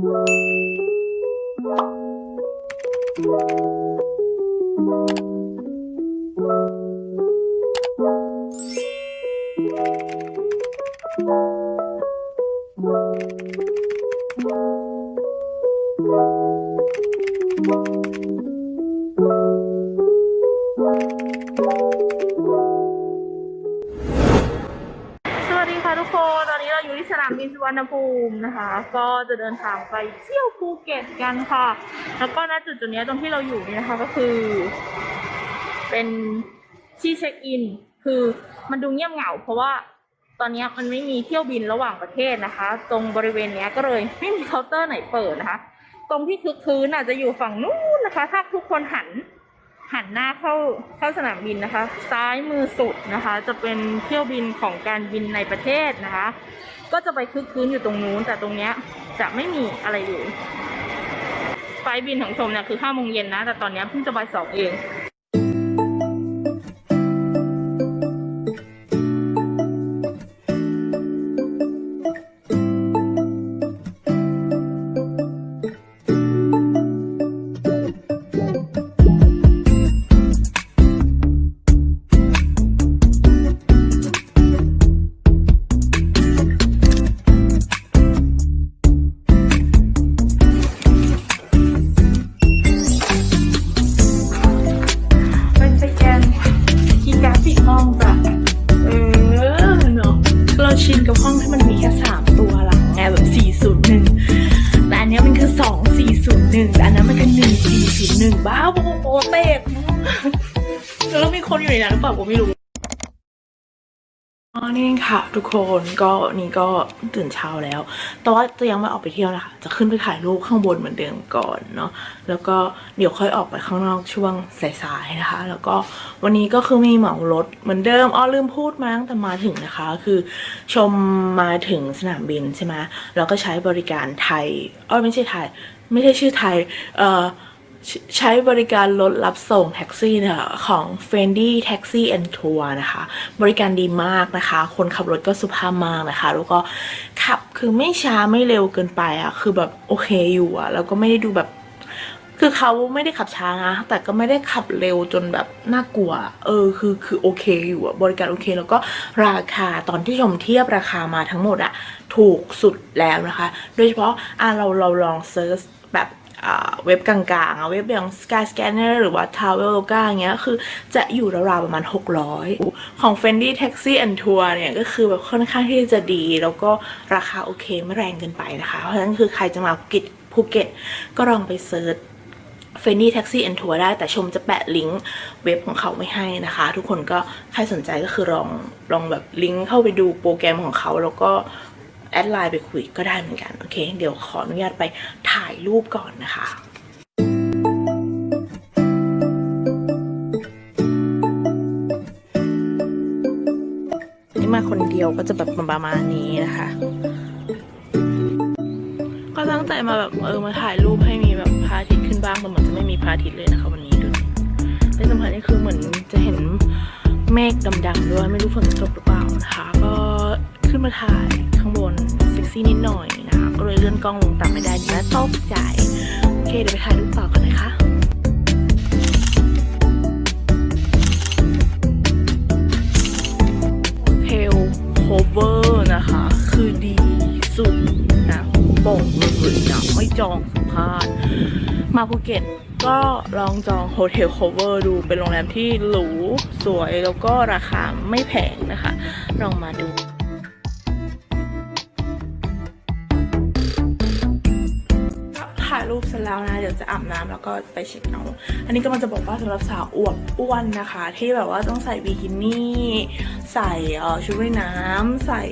thank you ดินทางไปเที่ยวภูเก็ตกันค่ะ แล้วก็ณจุดจุดๆนี้ตรงที่เราอยู่นี่นะคะก็คือ เป็นที่เช็คอิน คือมันดูเงียบเหงา เพราะว่าตอนนี้มันไม่มีเที่ยวบินระหว่างประเทศนะคะ ตรงบริเวณนี้ก็เลยไม่มีเคาน์เตอร์ไหนเปิดนะคะ ตรงที่คึกคืนอาจจะอยู่ฝั่งนู้นนะคะ ถ้าทุกคนหัน หันหน้าเข้าเข้าสนามบินนะคะ ซ้ายมือสุดนะคะ จะเป็นเที่ยวบินของการบินในประเทศนะคะ ก็จะไปคึกคืนอยู่ตรงนู้น แต่ตรงเนี้ยจะไม่มีอะไรอยู่ไฟบินของชมเนี่ยคือห้าโมงเย็นนะ แต่ตอนนี้เพิ่งจะบ่ายสองเอง ยนนั้นหรือเปล่าผมไม่รู้อ๋อนี่ค่ะ ทุกคนก็นี่ก็ตื่นเช้าแล้ว แต่ว่าจะยังไม่ออกไปเที่ยวนะคะ จะขึ้นไปถ่ายรูปข้างบนเหมือนเดิมก่อนเนาะแล้วก็เดี๋ยวค่อยออกไปข้างนอกช่วงสายๆนะคะ แล้วก็วันนี้ก็คือมีเหมารถเหมือนเดิมอ้อลืมพูดมาตั้งแต่มาถึงนะคะ คือชมมาถึงสนามบินใช่ไหมแล้วก็ใช้บริการไทยอ้อไม่ใช่ไทย ไม่ใช่ชื่อไทยเอ่อ ใช้บริการรถรับส่งแท็กซี่นี่ยของ f e n d y Taxi and Tour นะคะ บริการดีมากนะคะ คนขับรถก็สุภาพมากนะคะ แล้วก็ขับคือไม่ช้าไม่เร็วเกินไปอะคือแบบโอเคอยู่อะแล้วก็ไม่ได้ดูแบบ คือเขาไม่ได้ขับช้านะ แต่ก็ไม่ได้ขับเร็วจนแบบน่ากลัว เออคือคือโอเคอยู่อะบริการโอเค แล้วก็ราคาตอนที่ชมเทียบราคามาทั้งหมดอะถูกสุดแล้วนะคะ โดยเฉพาะอะเราเราลองเซิร์ชแบบ เว็บกลางๆเว็บอย่าง Skyscanner หรือว่า Traveloka เงี้ยคือจะอยู่ราวๆประมาณ 600 ของ Fendi Taxi and Tour เนี่ยก็คือแบบค่อนข้างที่จะดี แล้วก็ราคาโอเคไม่แรงเกินไปนะคะ เพราะฉะนั้นคือใครจะมาภูเก็ตภูเก็ตก็ลองไปเซิร์ชเฟนดี้แท็กซี่แอนทัวร์ได้แต่ชมจะแปะลิงก์เว็บของเขาไว้ให้นะคะ ทุกคนก็ใครสนใจก็คือลองลองแบบลิงก์เข้าไปดูโปรแกรมของเขาแล้วก็ แอดไลน์ไปคุยก็ได้เหมือนกัน โอเค เดี๋ยวขออนุญาตไปถ่ายรูปก่อนนะคะนี่มาคนเดียวก็จะแบบประมาณนี้นะคะ ก็ตั้งใจมาแบบเออมาถ่ายรูปให้มีแบบพระอาทิตย์ขึ้นบ้างแต่เหมือนจะไม่มีพระอาทิตย์เลยนะคะวันนี้ดูในสำคัญนี่คือเหมือนจะเห็นเมฆดำๆด้วยไม่รู้ฝนจะตกหรือเปล่านะคะก็ ขึ้นมาถ่ายข้างบนเซ็กซี่นิดหน่อยนะคะ ก็เลยเลื่อนกล้องลงต่ำไม่ได้เดี๋ยวนะตกใจ โอเคเดี๋ยวไปถ่ายรูปต่อกันนะคะเทลโคเวอร์นะคะ คือดีสุดนะโป่งเลยนะไม่จองสัมภาษณ์มาภูเก็ตก็ลองจองโฮเทลโคเวอร์ดูเป็นโรงแรมที่หรู สวยแล้วก็ราคาไม่แพงนะคะ ลองมาดู็จแล้วนะ เดี๋ยวจะอาบน้ำแล้วก็ไปเช็คเอา อันนี้ก็มันจะบอกว่าสำหรับสาวอวบอ้วนนะคะ ที่แบบว่าต้องใส่บิกินี่ ใส่เออชุดว่ายน้ำใส่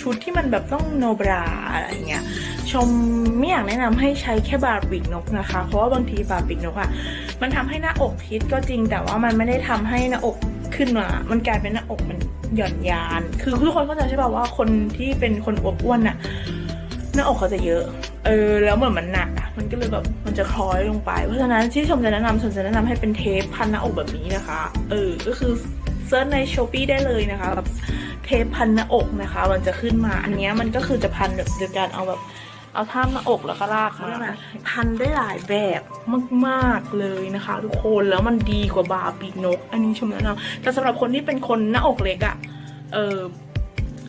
ชุดที่มันแบบต้องโนบราอะไรเงี้ย ชมไม่อยากแนะนำให้ใช้แค่บาร์ปีกนกนะคะ เพราะว่าบางทีบาร์ปีกนกอะมันทำให้หน้าอกทิศก็จริง แต่ว่ามันไม่ได้ทำให้หน้าอกขึ้นมา มันกลายเป็นหน้าอกมันหย่อนยาน คือทุกคนเข้าใจใช่ป่าว่าคนที่เป็นคนอวบอ้วนอะหน้าอกเขาจะเยอะ เออแล้วเหมือนมันหนักอะมันก็เลยแบบมันจะคล้อยลงไป เพราะฉะนั้นที่ชมจะแนะนำชมจะแนะนำให้เป็นเทปพันหน้าอกแบบนี้นะคะ เออก็คือเซิร์ชในช้อปปีได้เลยนะคะแบบเทปพันหน้าอกนะคะ มันจะขึ้นมาอันเนี้ยมันก็คือจะพันแบบโดยการเอาแบบเอาท่ามหน้าอกแล้วก็ลากมาพันได้หลายแบบมากๆเลยนะคะ ทุกคนแล้วมันดีกว่าบาร์ปีกนก อันนี้ชมแนะนำแต่สำหรับคนที่เป็นคนหน้าอกเล็กอะ่ะเออ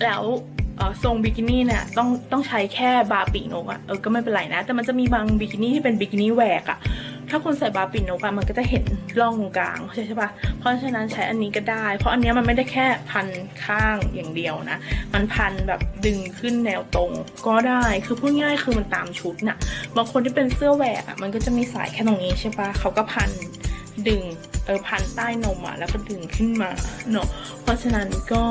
แล้วทรงบิกินี่เนี่ยต้องต้องใช้แค่บาปีกนกอะ่ะเออก็ไม่เป็นไรนะ แต่มันจะมีบางบิกินี่ที่เป็นบิกินี่แหวกอะ่ะถ้าคุณใส่บาปีกนกอะมันก็จะเห็นร่องกลางเข้าใช่ปะเพราะฉะนั้นใช้อันนี้ก็ได้ เพราะอันเนี้ยมันไม่ได้แค่พันข้างอย่างเดียวนะ มันพันแบบดึงขึ้นแนวตรงก็ได้คือพูดง่ายคือมันตามชุดน่ะบางคนที่เป็นเสื้อแหวกอะมันก็จะมีสายแค่ตรงนี้ใช่ปะเขาก็พันดึงเออพันใต้นมอะแล้วก็ดึงขึ้นมาเนาะเพราะฉะนั้นก็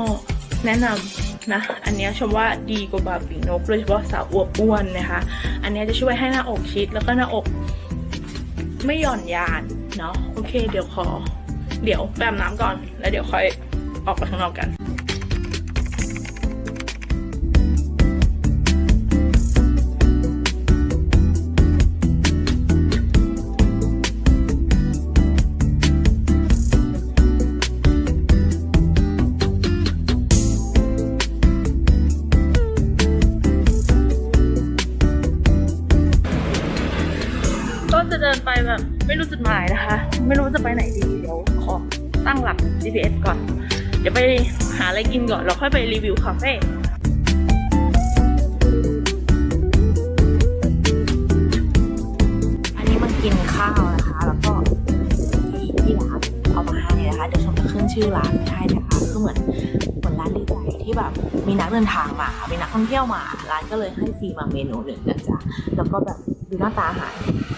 แนะนำ นะ อันนี้ชมว่าดีกว่าบาร์บีนกโดยเฉพาะสาวอวบอ้วนนะคะ อันนี้จะช่วยให้หน้าอกชิดแล้วก็หน้าอกไม่หย่อนยานเนาะโอเค เดี๋ยวขอ เดี๋ยวแปมน้ำก่อน แล้วเดี๋ยวค่อยออกไปข้างนอกกัน ไม่รู้จะไปไหนดีเดี๋ยวขอตั้งหลัก GPS ก่อน เดี๋ยวไปหาอะไรกินก่อนแล้วค่อยไปรีวิวคาเฟ่อันนี้มันกินข้าวนะคะ แล้วก็ที่ที่ร้านเอามาให้นะคะ เดี๋ยวชมจะขึ้นชื่อร้านให้นะคะคือเหมือนเหมือนร้านดีใจที่แบบมีนักเดินทางมาค่ะมีนักท่องเที่ยวมา ร้านก็เลยให้ฟรีมาเมนูหนึ่งนะจ๊ะแล้วก็แบบดูหน้าตาอาหาร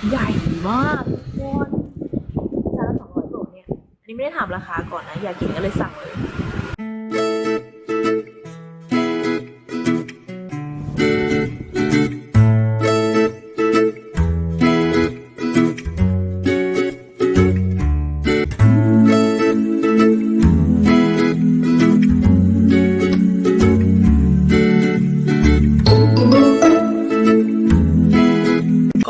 ใหญ่มากทุกคน ไม่ได้ถามราคาก่อนนะ อยากกินก็เลยสั่งเลย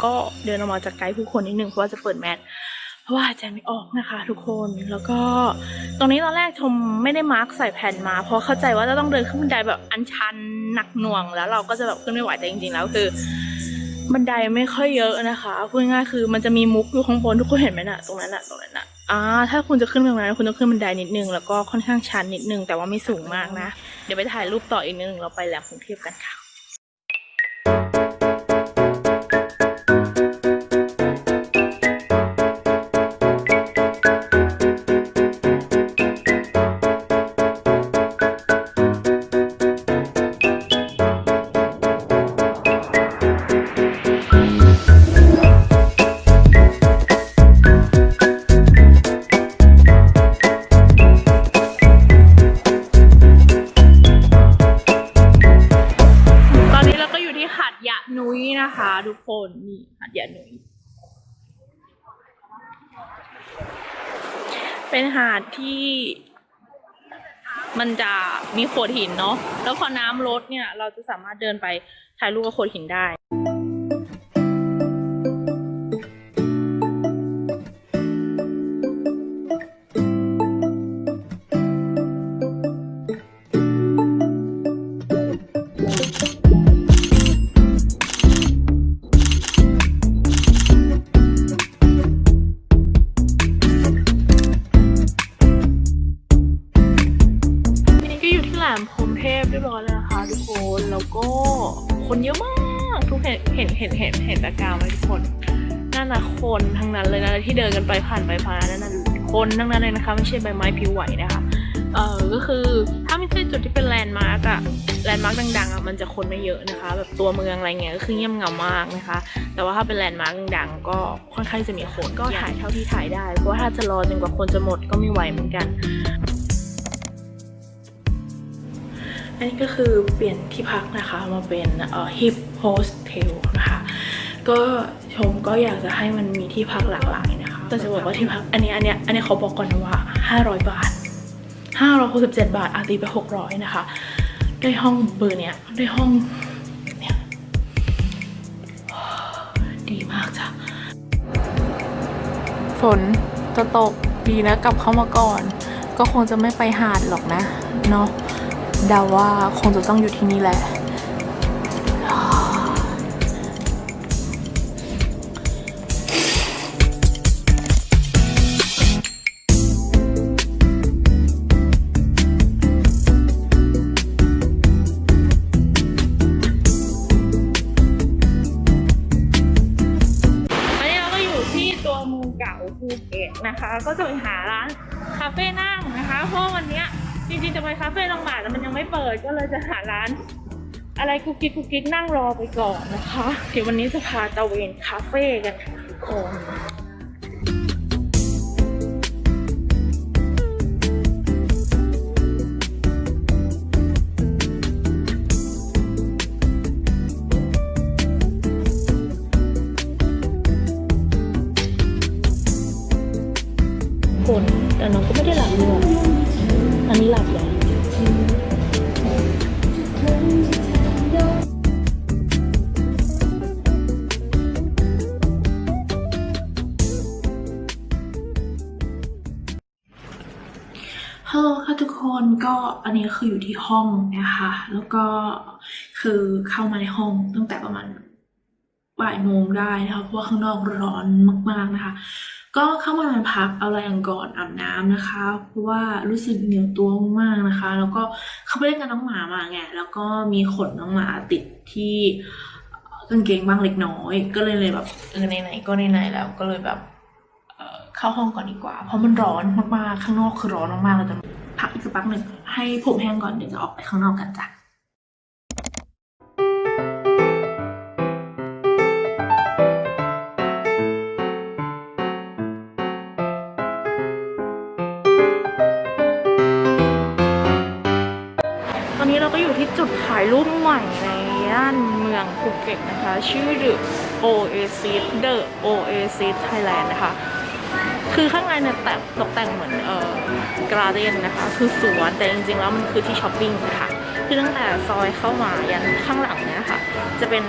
ก็เดินออกมาจากไกด์ผู้คนนิดนึงเพราะว่าจะเปิดแมส เพราะว่าใจไม่ออกนะคะทุกคนแล้วก็ตรงนี้ตอนแรกชมไม่ได้มาร์กใส่แผ่นมา เพราะเข้าใจว่าจะต้องเดินขึ้นบันไดแบบอันชันหนักหน่วงแล้วเราก็จะแบบขึ้นไม่ไหวแต่จริงๆแล้วคือ บันไดไม่ค่อยเยอะนะคะพูดง่ายๆคือมันจะมีมุกอยู่ข้างบนทุกคนเห็นไหมน่ะตรงนั้นน่ะตรงนั้นน่ะอ่าถ้าคุณจะขึ้นตรงนั้นคุณต้องขึ้นบันไดนิดนึงแล้วก็ค่อนข้างชันนิดนึงแต่ว่าไม่สูงมากนะ เดี๋ยวไปถ่ายรูปต่ออีกนิดนึงเราไปแหลมกรุงเทพกันค่ะ ทุกคนนี่หาดยะนุ้ยเป็นหาดที่มันจะมีโขดหินเนาะแล้วพอน้ำลดเนี่ย เราจะสามารถเดินไปถ่ายรูปกับโขดหินได้ ช่ใบไม้พลิวไหวนะคะ เออก็คือถ้าไม่ใช่จุดที่เป็นแลนด์มาร์กอะแลนด์มาร์กดังๆอะมันจะคนไม่เยอะนะคะ แบบตัวเมืองอะไรเงี้ยก็คือเงียบเหงามากนะคะ แต่ว่าถ้าเป็นแลนด์มาร์กดังๆก็ค่อนข้างจะมีคนก็ถ่ายเท่าที่ถ่ายได้ เพราะว่าถ้าจะรอจนกว่าคนจะหมดก็ไม่ไหวเหมือนกันอันนี้ก็คือเปลี่ยนที่พักนะคะมาเป็นเอ่อ hip hostel นะคะก็ชมก็อยากจะให้มันมีที่พักหลากหลายนะคะแต่จะบอกว่าที่พักอันนี้อันนี้อันนี้เขาบอกก่อนว่า 500 บาท 567 บาทอาตีไป 600 นะคะ ได้ห้องเบอร์เนี้ยได้ห้องเนี่ยดีมากจ้ะ ฝนจะตกดีนะกลับเข้ามาก่อน ก็คงจะไม่ไปหาดหรอกนะ เนาะเดาว่าคงจะต้องอยู่ที่นี่แหละ ก็จะไปหาร้านคาเฟ่นั่งนะคะ เพราะวันนี้จริงๆจะไปคาเฟ่ลองหมาแต่มันยังไม่เปิดก็เลยจะหาร้าน อะไรกุ๊กกิ๊กกุ๊กกิ๊กนั่งรอไปก่อนนะคะ เดี๋ยววันนี้จะพาตะเวนคาเฟ่กันทุกคน หลับแล้วฮัลโหลค่ะทุกคนก็อันนี้คืออยู่ที่ห้องนะคะ แล้วก็คือเข้ามาในห้องตั้งแต่ประมาณบ่ายโมงได้นะคะเพราะว่าข้างนอกร้อนมาก ๆนะคะ ก็เข้ามานอนพักเอาแรงก่อนอาบน้ำนะคะ เพราะว่ารู้สึกเหนียวตัวมากนะคะ แล้วก็เขาไปเล่นกับน้องหมามาไงแล้วก็มีขนน้องหมาติดที่กางเกงบ้างเล็กน้อย ก็เลยเลยแบบเออไหนๆก็ไหนๆแล้วก็เลยแบบเอ่อเข้าห้องก่อนดีกว่า เพราะมันร้อนมากๆข้างนอกคือร้อนมากๆเลยแต่พักอีกสักพักหนึ่งให้ผมแห้งก่อนเดี๋ยวจะออกไปข้างนอกกันจ้ะ รูปใหม่ในย่านเมืองภูเก็ตนะคะ ชื่อ The Oasis The Oasis Thailand นะคะ คือข้างในเนี่ยแต่งตกแต่งเหมือนเอ่อกราเดนนะคะ คือสวนแต่จริงๆแล้วมันคือที่ช้อปปิ้งนะคะคือตั้งแต่ซอยเข้ามายันข้างหลังเนี่ยนะคะจะเป็น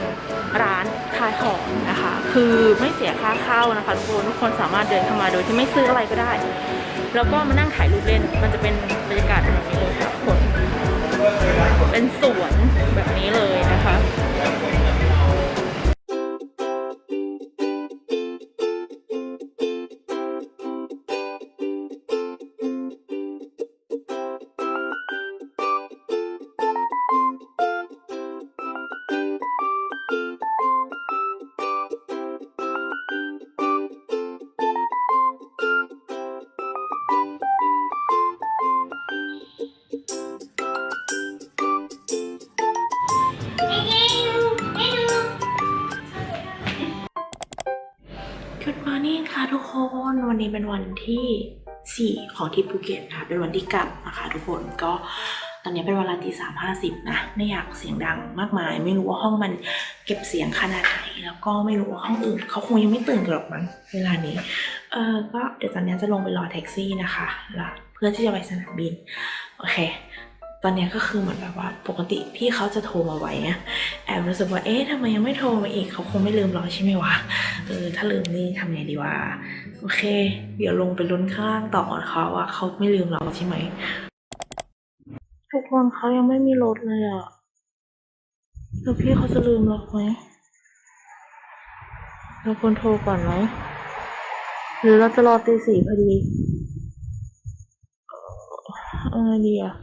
ร้านขายของนะคะ คือไม่เสียค่าเข้านะคะทุกคนทุกคนสามารถเดินเข้ามาโดยที่ไม่ซื้ออะไรก็ได้ แล้วก็มานั่งถ่ายรูปเล่น มันจะเป็นบรรยากาศแบบนี้เลยค่ะกคน เป็นสวนแบบนี้เลยนะคะ นี้เป็นวันที่ 4 ของทริปภูเก็ตนะคะเป็นวันที่กลับนะคะทุกคนก็ตอนนี้เป็นเวลาตีสามห้าสิบนะไม่อยากเสียงดังมากมาย ไม่รู้ว่าห้องมันเก็บเสียงขนาดไหนแล้วก็ไม่รู้ว่าห้องอื่นเขาคงยังไม่ตื่นกันหรอกมั้งเวลานี้เออก็เดี๋ยวตอนนี้จะลงไปรอแท็กซี่นะคะแล้วเพื่อที่จะไปสนามบินโอเค ตอนนี้ก็คือเหมือนแบบว่าปกติพี่เขาจะโทรมาไว้แอบรู้สึกว่าเอ๊ะทำไมยังไม่โทรมาอีกเขาคงไม่ลืมเราใช่ไหมวะเออถ้าลืมนี่ทำไงดีวะโอเค เดี๋ยวลงไปลุ้นข้างล่างต่อก่อนเขาว่าเขาไม่ลืมเราใช่ไหมทุกคนเขายังไม่มีรถเลยอะแล้วพี่เขาจะลืมเราไหมเราควรโทรก่อนไหมหรือเราจะรอตีสี่พอดีเออดีอะ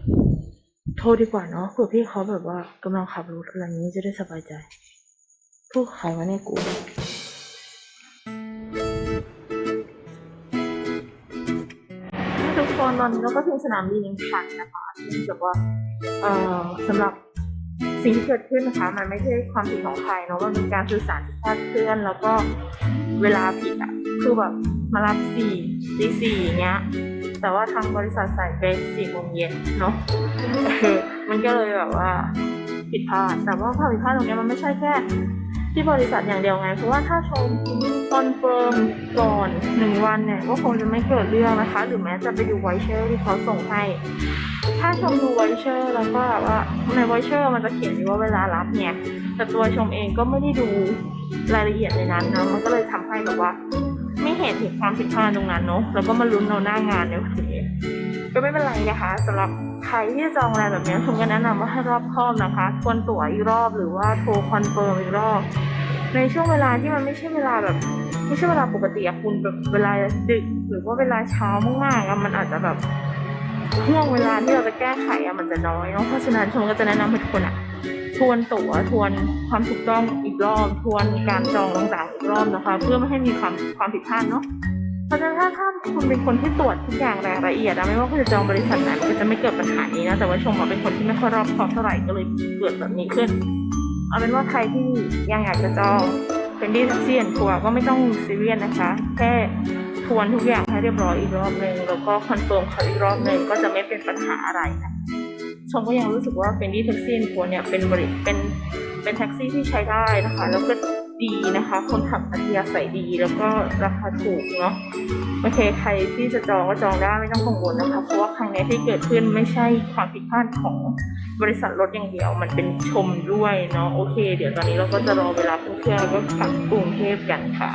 โทรดีกว่าเนาะเผื่อพี่เขาแบบว่ากำลังขับรถอะไรอย่างนี้จะได้สบายใจพูดใครวะเนี่ยกูทุกคนตอนนี้เราก็ถึงสนามบินชันนะคะเนื่องจากว่าเอ่อสำหรับสิ่งที่เกิดขึ้นนะคะ มันไม่ใช่ความผิดของใครเนาะมันเป็นการสื่อสารที่คลาดเคลื่อน แล้วก็เวลาผิดอะคือแบบมารับสี่ตีสี่อย่างเงี้ย แต่ว่าทางบริษัทใส่เป็นสี่โมงเย็นเนาะมันก็เลยแบบว่าผิดพลาด แต่ว่าความผิดพลาดตรงนี้มันไม่ใช่แค่ ที่บริษัทอย่างเดียวไง เพราะว่าถ้าชมคอนเฟิร์มก่อนหนึ่งวันเนี่ยก็คงจะไม่เกิดเรื่องนะคะ หรือแม้จะไปดูไวเชอร์ที่เขาส่งให้ ถ้าชมดูไวเชอร์แล้วก็แบบว่าในไวเชอร์มันจะเขียนอยู่ว่าเวลารับเนี่ย แต่ตัวชมเองก็ไม่ได้ดูรายละเอียดในนั้นนะมันก็เลยทำให้แบบว่า ไม่เห็นถึงความผิดพลาดตรงนั้นเนาะแล้วก็มาลุ้นเอาหน้างานเนี่ยโอเคก็ไม่เป็นไรนะคะสำหรับใครที่จองอะไรแบบนี้ยชมก็แนะนำว่าให้รอบคอบนะคะทวนตั๋วอีกรอบหรือว่าโทรคอนเฟิร์มอีกรอบ ในช่วงเวลาที่มันไม่ใช่เวลาแบบไม่ใช่เวลาปกติอะคุณแบบเวลาดึก หรือว่าเวลาเช้ามากๆอะมันอาจจะแบบห่วงเวลาที่เราจะแก้ไขอะมันจะน้อยเนาะเพราะฉะนั้นชมก็จะแนะนำให้ทุกคนอะ วนตั๋วทวนความถูกต้องอีกรอบทวนการจองต่างๆอีกรอบนะคะ เพื่อไม่ให้มีความความผิดพลาดเนาะเพราะฉะนั้นถ้าถ้าคุณเป็นคนที่ตรวจทุกอย่างอย่างละเอียดนะไม่ว่าคุณจะจองบริษัทไหนมันก็จะไม่เกิดปัญหานี้นะแต่ว่าชมอะเป็นคนที่ไม่ค่อยรอบคอบเท่าไหร่ก็เลยเกิดแบบนี้ขึ้น เอาเป็นว่าใครที่ยังอยากจะจองเป็นดีแท็กซี่ทัวร์ก็ไม่ต้องซีเรียสนะคะ แค่ทวนทุกอย่างให้เรียบร้อยอีกรอบหนึ่งแล้วก็คอนเฟิร์มเขาอีกรอบหนึ่งก็จะไม่เป็นปัญหาอะไรนะ ชมก็ยังรู้สึกว่าเป็นดีแท็กซี่ทัวเนี่ยเป็นบริเป็นเป็นแท็กซี่ที่ใช้ได้นะคะ แล้วก็ดีนะคะ คนขับอัธยาศัยดีแล้วก็ราคาถูกเนาะโอเคใครที่จะจองก็จองได้ไม่ต้องกังวลนะคะ เพราะว่าครั้งนี้ที่เกิดขึ้นไม่ใช่ความผิดพลาดของบริษัทรถอย่างเดียว มันเป็นชมด้วยเนาะโอเค เดี๋ยวตอนนี้เราก็จะรอเวลาเครื่องแล้วก็กลับกรุงเทพกันค่ะ